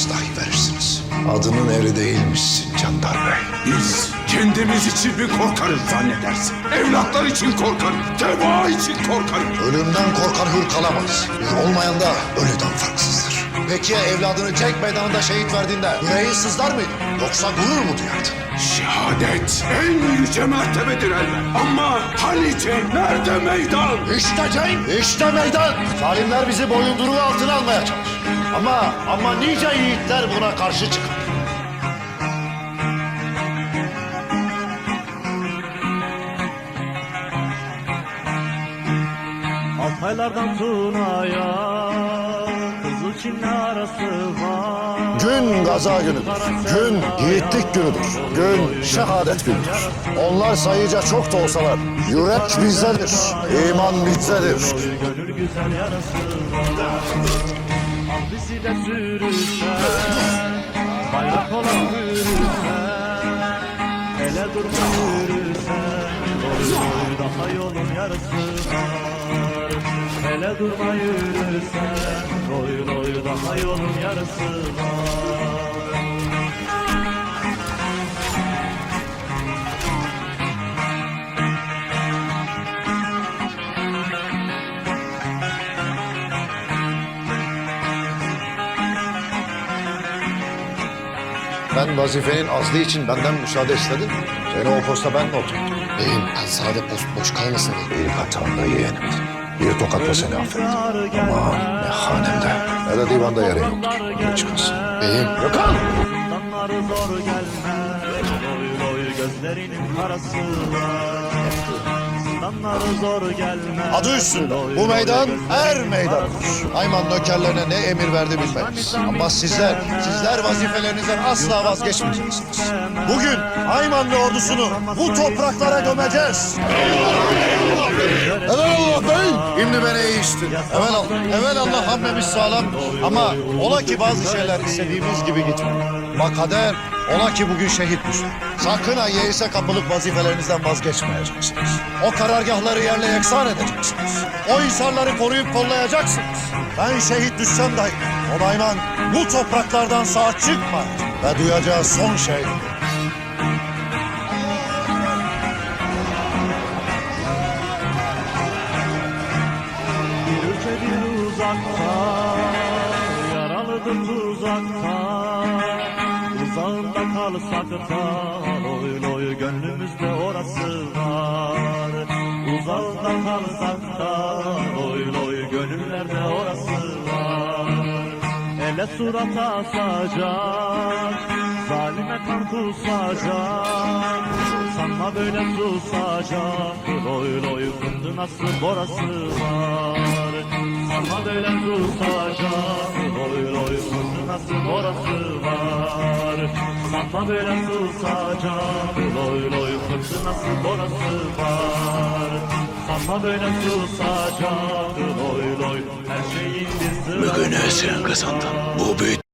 olsanız dahi verirsiniz. Adının eri değilmişsin Candar Bey. Biz kendimiz için mi korkarız zannedersin? Evlatlar için korkarız. Teba için korkarız. Ölümden korkan hür kalamaz. Hür olmayan da ölüden farksızdır. Peki ya evladını cenk meydanında şehit verdiğinde yüreğin sızlar mıydı? Yoksa gurur mu duyardın? Şehadet en yüce mertebedir elbet. Ama hani cenk nerede meydan? İşte cenk, işte meydan. Zalimler bizi boyunduruğu altına almaya çalışır. Ama, ama nice yiğitler buna karşı çıkar. Altaylardan Tuna'ya Kızıl Çin'le arası var Gün gaza günüdür. Gün yiğitlik günüdür. Gün şehadet günüdür. Onlar sayıca çok da olsalar yürek bizdedir. iman bizdedir. Gönül güzel yarası var bizi de sürürsen Bayrak olan yürürsen Ele durma yürürsen Doy doy daha yolun yarısı var Ele durma yürürsen Doy doy daha yolun yarısı var Ben vazifenin azlı için benden müsaade istedim. Seni o posta ben mi oturdum? Beyim ben sade post boş kalmasın diye. İlk hatamda yeğenimdi. Bir tokatla seni affettim. Ama ne hanemde ne de divanda yere yoktur. Ne çıkasın. Beyim Gökhan! Danları zor gelmez gözlerinin karası Adı üstünde. Bu meydan er karası meydanıdır. Ayman nökerlerine ne emir verdi bilmeyiz. Ama sizler, sizler vazifelerinizden asla vazgeçmeyeceksiniz. Bugün Aymanlı ordusunu bu topraklara gömeceğiz. Evelallah bey. Şimdi beni iyi iştin. Evelallah, evelallah hamlemiz sağlam. Ama ola ki bazı şeyler istediğimiz gibi gitmiyor. Bak kader, ola ki bugün şehit düştü. Sakın ha yeise kapılıp vazifelerinizden vazgeçmeyeceksiniz. O karargahları yerle yeksan edeceksiniz. O insanları koruyup kollayacaksınız. Ben şehit düşsem dahi Onayman bu topraklardan sağ çıkma ve duyacağı son şey uzakta Yaralıdır tuzakta Uzağında kalsak da Loy loy gönlümüzde orası var. Uzağında kalsak da Loy loy gönüllerde orası var. Ele surata asacak Zalime kan kusacak. Sanma böyle susacak. Loy loy fındınası borası var. Sanma böyle susacak. Loy loy fındınası borası var Sanma böyle susacak Loy loy fındınası borası var. Sanma böyle susacak Loy loy her şeyin bir sırası Bugünü sen kazandın. Bu büyük